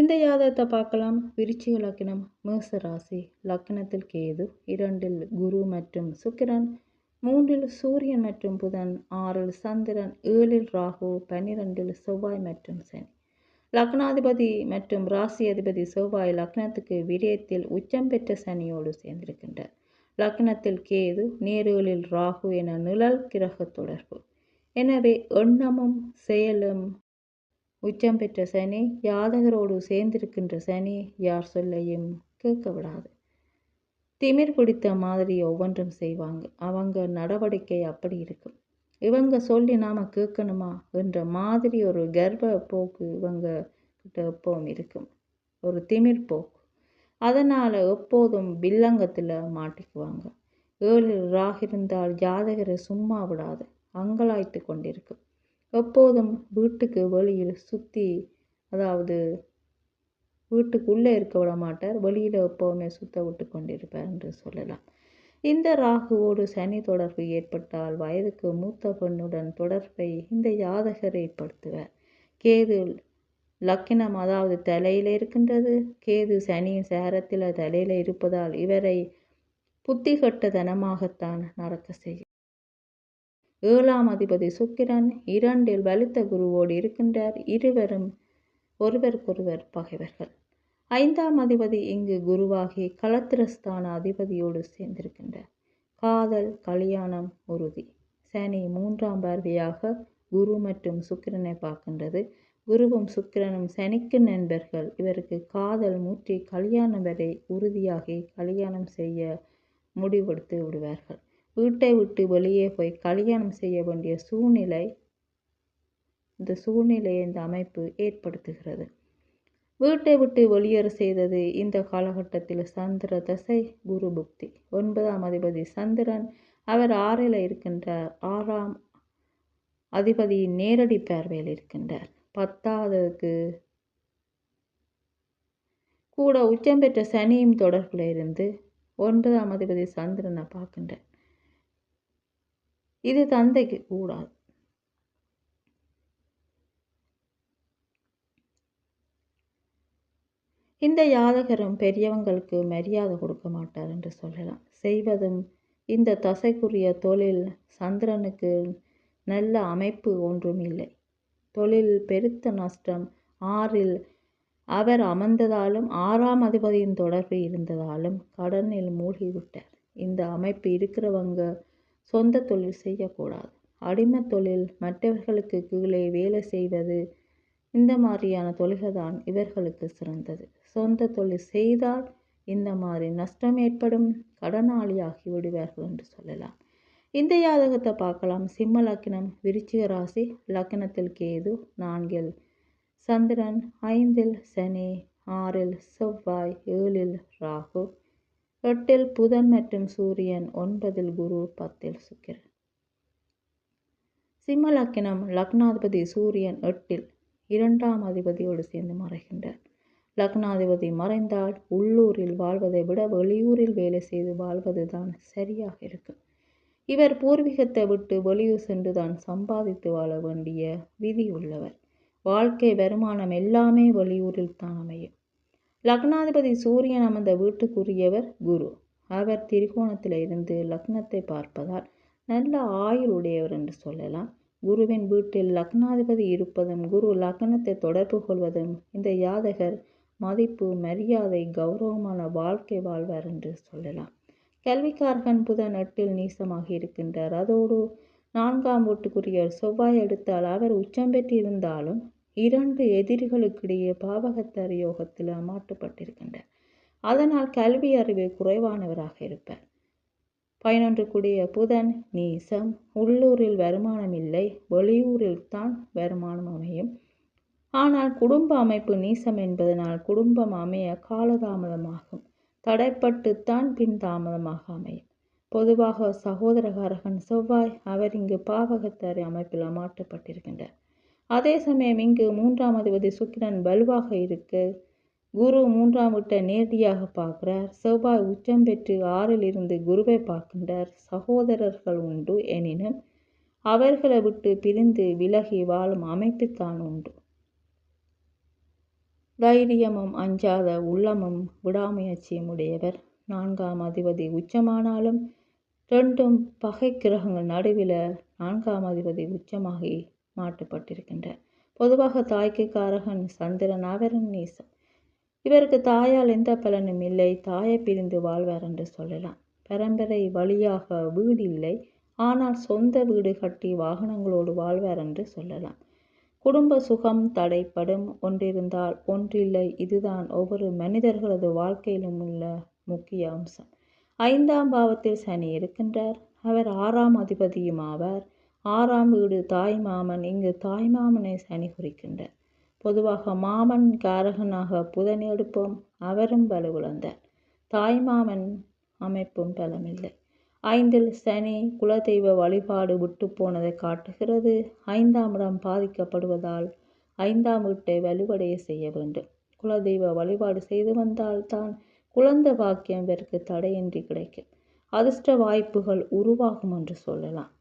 இந்த ஜாதகத்தை பார்க்கலாம். விருச்சிக லக்னம் மேச ராசி. லக்னத்தில் கேது இரண்டில் குரு மற்றும் சுக்கிரன் மூன்றில் சூரியன் மற்றும் புதன் ஆறில் சந்திரன் ஏழில் ராகு பன்னிரெண்டில் செவ்வாய் மற்றும் சனி. லக்னாதிபதி மற்றும் ராசி அதிபதி செவ்வாய் லக்னத்துக்கு விடயத்தில் உச்சம் பெற்ற சனியோடு சேர்ந்திருக்கின்றார். லக்னத்தில் கேது நேருகளில் ராகு என நிழல் கிரக தொடர்பு. எனவே எண்ணமும் செயலும் உச்சம் பெற்ற சனி யாதகரோடு சேர்ந்திருக்கின்ற சனி யார் சொல்லையும் கேட்க விடாது திமிர் பிடித்த மாதிரி ஒவ்வொன்றும் செய்வாங்க. அவங்க நடவடிக்கை அப்படி இருக்கும். இவங்க சொல்லி நாம் கேட்கணுமா என்ற மாதிரி ஒரு கர்ப்ப போக்கு இவங்க கிட்ட எப்பவும் இருக்கும். ஒரு திமிர் போக்கு. அதனால் எப்போதும் வில்லங்கத்தில் மாட்டிக்குவாங்க. ஏழு ராக இருந்தால் ஜாதகரை சும்மா விடாது. அங்கலாய்த்து கொண்டிருக்கும். எப்போதும் வீட்டுக்கு வெளியில் சுற்றி அதாவது வீட்டுக்குள்ளே இருக்க விட மாட்டார். வெளியில் எப்போவுமே சுத்த விட்டு கொண்டிருப்பார் என்று சொல்லலாம். இந்த ராகுவோடு சனி தொடர்பு ஏற்பட்டால் வயதுக்கு மூத்த பெண்ணுடன் தொடர்பை இந்த ஜாதகர் ஏற்படுத்துவார். கேது லக்கினம் அதாவது தலையில் இருக்கின்றது. கேது சனியின் சேரத்தில் தலையில் இருப்பதால் இவரை புத்திகட்டதனமாகத்தான் நடக்க செய்யும். ஏழாம் அதிபதி சுக்கிரன் இரண்டில் வலுத்த குருவோடு இருக்கின்றார். இருவரும் ஒருவருக்கொருவர் பகைவர்கள். ஐந்தாம் அதிபதி இங்கு குருவாகி களத்திரஸ்தான அதிபதியோடு சேர்ந்திருக்கின்றார். காதல் கல்யாணம் உறுதி. சனி மூன்றாம் பார்வையாக குரு மற்றும் சுக்கிரனை பார்க்கின்றது. குருவும் சுக்கிரனும் சனிக்கு நண்பர்கள். இவருக்கு காதல் மூற்றி கல்யாணம் வரை உறுதியாகி கல்யாணம் செய்ய முடிவெடுத்து விடுவார்கள். வீட்டை விட்டு வெளியே போய் கல்யாணம் செய்ய வேண்டிய சூழ்நிலை இந்த சூழ்நிலையை இந்த அமைப்பு ஏற்படுத்துகிறது. வீட்டை விட்டு வெளியேற செய்தது இந்த காலகட்டத்தில் சந்திர தசை குரு புக்தி. ஒன்பதாம் அதிபதி சந்திரன் அவர் ஆறில் இருக்கின்றார். ஆறாம் அதிபதியின் நேரடி பார்வையில் இருக்கின்றார். பத்தாவதுக்கு கூட உச்சம் பெற்ற சனியும் தொடர்பில் இருந்து ஒன்பதாம் அதிபதி சந்திரனை பார்க்கின்றார். இது தந்தைக்கு கூடாது. இந்த யாதகரும் பெரியவங்களுக்கு மரியாதை கொடுக்க மாட்டார் என்று சொல்லலாம். செய்வதும் இந்த தசைக்குரிய தொழில் சந்திரனுக்கு நல்ல அமைப்பு ஒன்றும் இல்லை. தொழில் பெருத்த நஷ்டம். ஆறில் அவர் அமர்ந்ததாலும் ஆறாம் அதிபதியின் தொடர்பு இருந்ததாலும் கடனில் மூழ்கிவிட்டார். இந்த அமைப்பு இருக்கிறவங்க சொந்த தொழில் செய்யக்கூடாது. அடிமை தொழில் மற்றவர்களுக்கு கீழே வேலை செய்வது இந்த மாதிரியான தொழில்கள் தான் இவர்களுக்கு சிறந்தது. சொந்த தொழில் செய்தால் இந்த மாதிரி நஷ்டம் ஏற்படும் கடனாளியாகி விடுவார்கள் என்று சொல்லலாம். இந்த யாதகத்தை பார்க்கலாம். சிம்ம லக்னம் விருச்சிக ராசி லக்னத்தில் கேது நான்கில் சந்திரன் ஐந்தில் சனி ஆறில் செவ்வாய் ஏழில் ராகு. எட்டில் புதன் மற்றும் சூரியன் ஒன்பதில் குரு பத்தில் சுக்கிரன். சிம்ம லக்கினம் லக்னாதிபதி சூரியன் எட்டில் இரண்டாம் அதிபதியோடு சேர்ந்து மறைகின்றார். லக்னாதிபதி மறைந்தால் உள்ளூரில் வாழ்வதை விட வெளியூரில் வேலை செய்து வாழ்வதுதான் சரியாக இருக்கும். இவர் பூர்வீகத்தை விட்டு வெளியூர் சென்று தான் சம்பாதித்து வாழ வேண்டிய விதி உள்ளவர். வாழ்க்கை வருமானம் எல்லாமே வெளியூரில் தான் அமையும். லக்னாதிபதி சூரியன் அமர்ந்த வீட்டுக்குரியவர் குரு. அவர் திரிகோணத்தில் இருந்து லக்னத்தை பார்ப்பதால் நல்ல ஆயுள் உடையவர் என்று சொல்லலாம். குருவின் வீட்டில் லக்னாதிபதி இருப்பதும் குரு லக்னத்தை தொடர்பு கொள்வதும் இந்த யாதகர் மதிப்பு மரியாதை கௌரவமான வாழ்க்கை வாழ்வார் என்று சொல்லலாம். கல்விக்கார்கன் புதன் எட்டில் நீசமாக இருக்கின்றார். அதோடு நான்காம் வீட்டுக்குரியவர் செவ்வாய் எடுத்தால் அவர் உச்சம் பெற்றிருந்தாலும் இரண்டு எதிரிகளுக்கிடையே பாவகத்தர் யோகத்தில் அமாட்டுப்பட்டிருக்கின்றார் அதனால் கல்வி அறிவு குறைவானவராக இருப்பார். பதினொன்று கூடிய புதன் நீசம் உள்ளூரில் வருமானம் இல்லை வெளியூரில் தான் வருமானம் அமையும். ஆனால் குடும்ப அமைப்பு நீசம் என்பதனால் குடும்பம் அமைய காலதாமதமாகும். தடைப்பட்டுத்தான் பின் தாமதமாக அமையும். பொதுவாக சகோதரகாரகன் செவ்வாய் அவர் இங்கு பாவகத்தாரி அமைப்பில் மாற்றப்பட்டிருக்கின்றார் அதே சமயம் இங்கு மூன்றாம் அதிபதி சுக்கிரன் வலுவாக இருக்கு. குரு மூன்றாம் வீட்டை நேரடியாக பார்க்கிறார். செவ்வாய் உச்சம் பெற்று ஆறில் இருந்து குருவை பார்க்கின்றார். சகோதரர்கள் உண்டு எனினும் அவர்களை விட்டு பிரிந்து விலகி வாழும் அமைப்புத்தான் உண்டு. தைரியமும் அஞ்சாத உள்ளமும் விடாமுயற்சியும் உடையவர். நான்காம் அதிபதி உச்சமானாலும் ரெண்டும் பகை கிரகங்கள் நடுவில் நான்காம் அதிபதி உச்சமாகி மாட்டுப்பட்டிருக்கின்ற பொதுவாக தாய்க்கு காரகன் சந்திரன் அவரும் நீசம் இவருக்கு தாயால் எந்த பலனும் இல்லை. தாயை பிரிந்து வாழ்வார் என்று சொல்லலாம். பரம்பரை வழியாக வீடு இல்லை. ஆனால் சொந்த வீடு கட்டி வாகனங்களோடு வாழ்வார் என்று சொல்லலாம். குடும்ப சுகம் தடைப்படும். ஒன்றிருந்தால் ஒன்றில்லை. இதுதான் ஒவ்வொரு மனிதர்களது வாழ்க்கையிலும் உள்ள முக்கிய அம்சம். ஐந்தாம் பாவத்தில் சனி இருக்கின்றார். அவர் ஆறாம் அதிபதியும் ஆவார். ஆறாம் வீடு தாய் மாமன் இங்கு தாய் மாமனை சனி குறிக்கின்றார். பொதுவாக மாமன் காரகனாக புதன் எடுப்போம் அவரும் வலுவிழந்தார் தாய் மாமன் அமைப்பும் பலமில்லை. ஐந்தில் சனி குலதெய்வ வழிபாடு விட்டு போனதை காட்டுகிறது. ஐந்தாம் இடம் பாதிக்கப்படுவதால் ஐந்தாம் வீட்டை வலுவடைய செய்ய வேண்டும். குலதெய்வ வழிபாடு செய்து வந்தால் தான் குழந்தை பாக்கியம் இவருக்கு தடையின்றி கிடைக்கும். அதிர்ஷ்ட வாய்ப்புகள் உருவாகும் என்று சொல்லலாம்.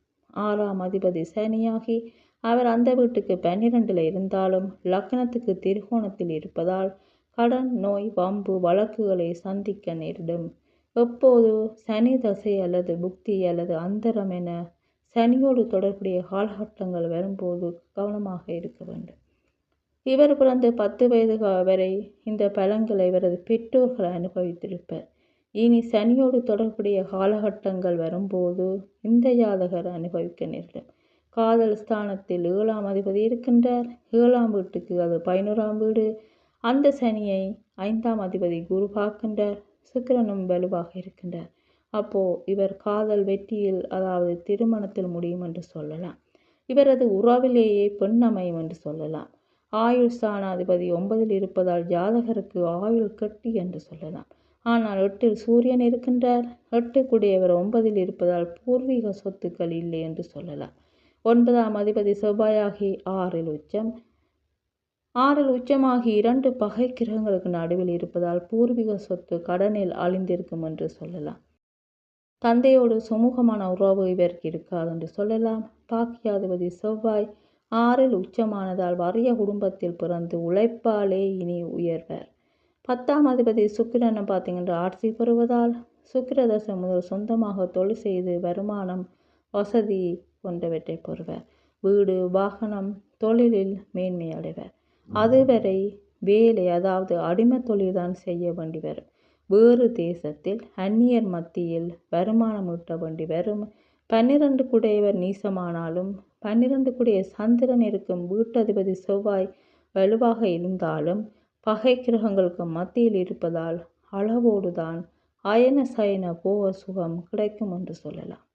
ஆறாம் அதிபதி சனியாகி அவர் அந்த வீட்டுக்கு பன்னிரெண்டில் இருந்தாலும் லக்னத்துக்கு திருகோணத்தில் இருப்பதால் கடன் நோய் வம்பு வழக்குகளை சந்திக்க நேரிடும். எப்போது? சனி தசை அல்லது புக்தி அல்லது அந்தரம் என சனியோடு தொடர்புடைய காலகட்டங்கள் வரும்போது கவனமாக இருக்க வேண்டும். இவர் பிறந்து பத்து வயது வரை இந்த பலன்களை இவரது பெற்றோர்கள் அனுபவித்திருப்பர். இனி சனியோடு தொடர்புடைய காலகட்டங்கள் வரும்போது இந்த ஜாதகர் அனுபவிக்க நேரிடும் காதல் ஸ்தானத்தில் ஏழாம் அதிபதி இருக்கின்றார். ஏழாம் வீட்டுக்கு அது பதினோராம் வீடு. அந்த சனியை ஐந்தாம் அதிபதி குரு பார்க்கின்றார். சுக்கிரனும் வலுவாக இருக்கின்றார். அப்போ இவர் காதல் வெற்றியில் அதாவது திருமணத்தில் முடியும் என்று சொல்லலாம். இவரது உறவிலேயே பெண் அமையும் என்று சொல்லலாம். ஆயுள் ஸ்தானாதிபதி ஒன்பதில் இருப்பதால் ஜாதகருக்கு ஆயுள் கட்டி என்று சொல்லலாம். ஆனால் எட்டில் சூரியன் இருக்கின்றார். எட்டுக்குடையவர் ஒன்பதில் இருப்பதால் பூர்வீக சொத்துக்கள் இல்லை என்று சொல்லலாம். ஒன்பதாம் அதிபதி செவ்வாயாகி ஆறில் உச்சம். ஆறில் உச்சமாகி இரண்டு பகை கிரகங்களுக்கு நடுவில் இருப்பதால் பூர்வீக சொத்து கடனில் அழிந்திருக்கும் என்று சொல்லலாம். தந்தையோடு சுமூகமான உறவு இவருக்கு இருக்காது என்று சொல்லலாம். பாக்கியாதிபதி செவ்வாய் ஆறில் உச்சமானதால் வறிய குடும்பத்தில் பிறந்து உழைப்பாலே இனி உயர்வர். பத்தாம் அதிபதி சுக்கிரனை பார்த்தீங்கன்னா ஆட்சி பெறுவதால் சுக்கிரதசை முதல் சொந்தமாக தொழில் செய்து வருமானம் வசதி போன்றவற்றை பெறுவர் வீடு வாகனம் தொழிலில் மேன்மை அடைவர் அதுவரை வேலை அதாவது அடிமை தொழில்தான் செய்ய வேண்டி வரும். வேறு தேசத்தில் அந்நியர் மத்தியில் வருமானம் ஈட்ட வேண்டி வரும். பன்னிரண்டு குடையவர் நீசமானாலும் பன்னிரண்டு குடைய சந்திரன் இருக்கும் வீட்டதிபதி செவ்வாய் வலுவாக இருந்தாலும் பகை கிரகங்களுக்கு மத்தியில் இருப்பதால் அளவோடுதான் அயன சயன போக சுகம் கிடைக்கும் என்று சொல்லலாம்.